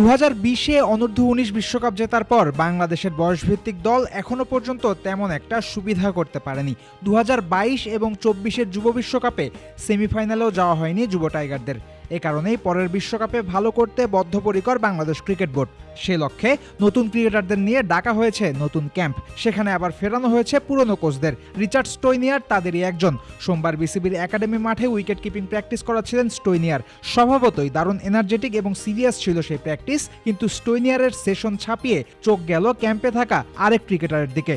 দু হাজার বিশে অনূর্ধ্ব উনিশ বিশ্বকাপ জেতার পর বাংলাদেশের বয়সভিত্তিক দল এখনও পর্যন্ত তেমন একটা সুবিধা করতে পারেনি। দু বাইশ এবং চব্বিশের যুব বিশ্বকাপে সেমিফাইনালেও যাওয়া হয়নি যুব টাইগারদের। এ কারণেই পরের বিশ্বকাপে ভালো করতে বদ্ধপরিকর বাংলাদেশ ক্রিকেট বোর্ড। সে লক্ষ্যে নতুন ক্রিকেটারদের নিয়ে ডাকা হয়েছে নতুন ক্যাম্প। সেখানে আবার ফেরানো হয়েছে পুরনো কোচদের। রিচার্ড স্টোইনিয়ার তাদেরই একজন। সোমবার বিসিবির একাডেমি মাঠে উইকেট কিপিং প্র্যাকটিস করাচ্ছিলেন স্টোইনিয়ার। স্বভাবতই দারুণ এনার্জেটিক এবং সিরিয়াস ছিল সেই প্র্যাকটিস, কিন্তু স্টোইনিয়ারের সেশন ছাপিয়ে চোখ গেল ক্যাম্পে থাকা আরেক ক্রিকেটারের দিকে।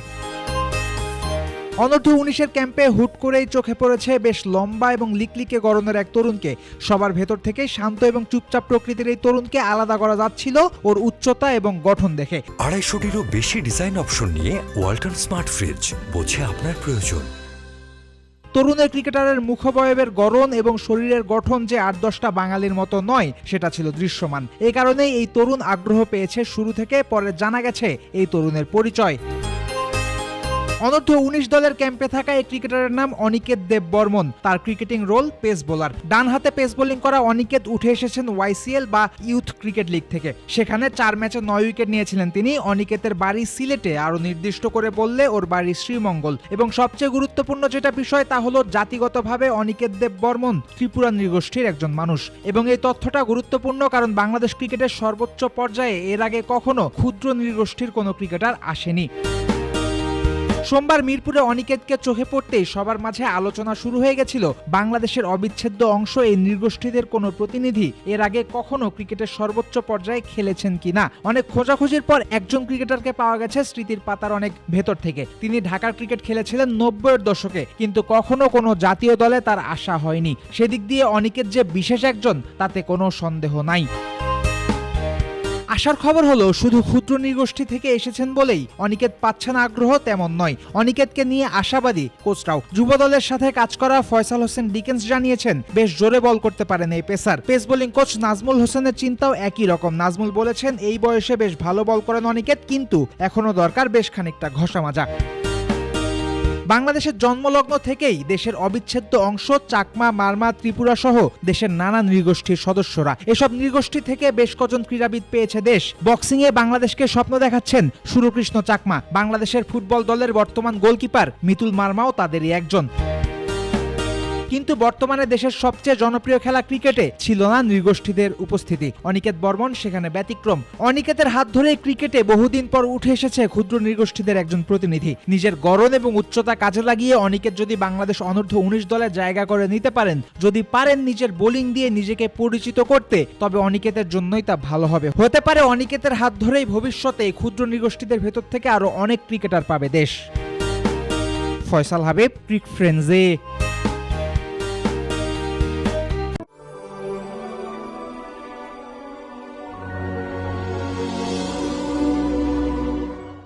অনূর্ধ্ব উনিশের ক্যাম্পে হুট করেই চোখে পড়েছে বেশ লম্বা এবং লিকলিকে গরনের এক তরুণকে। সবার ভেতর থেকে শান্ত এবং চুপচাপ প্রকৃতির এই তরুণকে আলাদা করা যাচ্ছিল ওর উচ্চতা এবং গঠন দেখে। আড়াইশোটিরও বেশি ডিজাইন অপশন নিয়ে ওয়ালটন স্মার্ট ফ্রিজ বোঝে আপনার প্রয়োজন। তরুণের ক্রিকেটারের মুখবয়বের গড়ন এবং শরীরের গঠন যে আট দশটা বাঙালির মতো নয় সেটা ছিল দৃশ্যমান। এই কারণেই এই তরুণ আগ্রহ পেয়েছে শুরু থেকে পরে জানা গেছে এই তরুণের পরিচয়। অনূর্ধ্ব উনিশ দলের ক্যাম্পে থাকা এই ক্রিকেটারের নাম অনিকেত দেব বর্মন তার ক্রিকেটিং রোল পেস বোলার। ডান হাতে পেস বোলিং করা অনিকেত উঠে এসেছেন ওয়াইসিএল বা ইউথ ক্রিকেট লিগ থেকে। সেখানে চার ম্যাচে নয় উইকেট নিয়েছিলেন তিনি। অনিকেতের বাড়ি সিলেটে। আরও নির্দিষ্ট করে বললে ওর বাড়ি শ্রীমঙ্গল। এবং সবচেয়ে গুরুত্বপূর্ণ যেটা বিষয়, তা হলো জাতিগতভাবে অনিকেত দেব বর্মন ত্রিপুরা নৃগোষ্ঠীর একজন মানুষ। এবং এই তথ্যটা গুরুত্বপূর্ণ কারণ বাংলাদেশ ক্রিকেটের সর্বোচ্চ পর্যায়ে এর আগে কখনো ক্ষুদ্র নৃগোষ্ঠীর কোনো ক্রিকেটার আসেনি। সোমবার মিরপুরে অনিকেতকে চোখে পড়তেই সবার মাঝে আলোচনা শুরু হয়ে গেছিল। বাংলাদেশের অবিচ্ছেদ্য অংশ এই নৃগোষ্ঠীদের কোনো প্রতিনিধি এর আগে কখনো ক্রিকেটের সর্বোচ্চ পর্যায়ে খেলেছেন কিনা। অনেক খোঁজাখুঁজির পর একজন ক্রিকেটারকে পাওয়া গেছে স্মৃতির পাতার অনেক ভেতর থেকে। তিনি ঢাকার ক্রিকেট খেলেছিলেন নব্বইয়ের দশকে, কিন্তু কখনো কোনো জাতীয় দলে তার আশা হয়নি। সেদিক দিয়ে অনিকেত যে বিশেষ একজন, তাতে কোনো সন্দেহ নাই। আসার খবর হলো, শুধু ক্ষুদ্র নৃগোষ্ঠী থেকে এসেছেন বলেই অনিকেত পাচ্ছেন আগ্রহ, তেমন নয়। অনিকেতকে নিয়ে আশাবাদী কোচরাও। যুব দলের সাথে কাজ করা ফয়সাল হোসেন ডিকেন্স জানিয়েছেন, বেশ জোরে বল করতে পারেন এই pacer. Pace bowling coach Nazmul হোসেনের চিন্তাও একই রকম। নাজমুল বলেছেন, এই বয়সে বেশ ভালো বল করেন অনিকেত, কিন্তু এখনও দরকার বেশ খানিকটা ঘষা মাজা। বাংলাদেশের জন্মলগ্ন থেকেই দেশের অবিচ্ছেদ্য অংশ চাকমা, মারমা, ত্রিপুরা সহ দেশের নানা নৃগোষ্ঠীর সদস্যরা। এসব নৃগোষ্ঠী থেকে বেশ কজন ক্রীড়াবিদ পেয়েছে দেশ। বক্সিং এ বাংলাদেশকে স্বপ্ন দেখাচ্ছেন সুরকৃষ্ণ চাকমা। বাংলাদেশের ফুটবল দলের বর্তমান গোলকিপার মিতুল মার্মাও তাদেরই একজন। কিন্তু বর্তমানে দেশের সবচেয়ে জনপ্রিয় খেলা ক্রিকেটে ছিল না নৃগোষ্ঠীদের উপস্থিতি। অনিকেত বর্মন সেখানে ব্যতিক্রম। অনিকেতের হাত ধরে ক্রিকেটে বহুদিন পর উঠে এসেছে ক্ষুদ্র নৃগোষ্ঠীদের একজন প্রতিনিধি। নিজের গড়ন এবং উচ্চতা কাজে লাগিয়ে অনিকেত যদি বাংলাদেশ অনূর্ধ্ব উনিশ দলে জায়গা করে নিতে পারেন, যদি পারেন নিজের বোলিং দিয়ে নিজেকে পরিচিত করতে, তবে অনিকেতের জন্যই তা ভালো হবে। হতে পারে অনিকেতের হাত ধরেই ভবিষ্যতে ক্ষুদ্র নৃগোষ্ঠীদের ভেতর থেকে আরও অনেক ক্রিকেটার পাবে দেশ। ফয়সাল হাবিব, ক্রিক ফ্রেন্ডসে।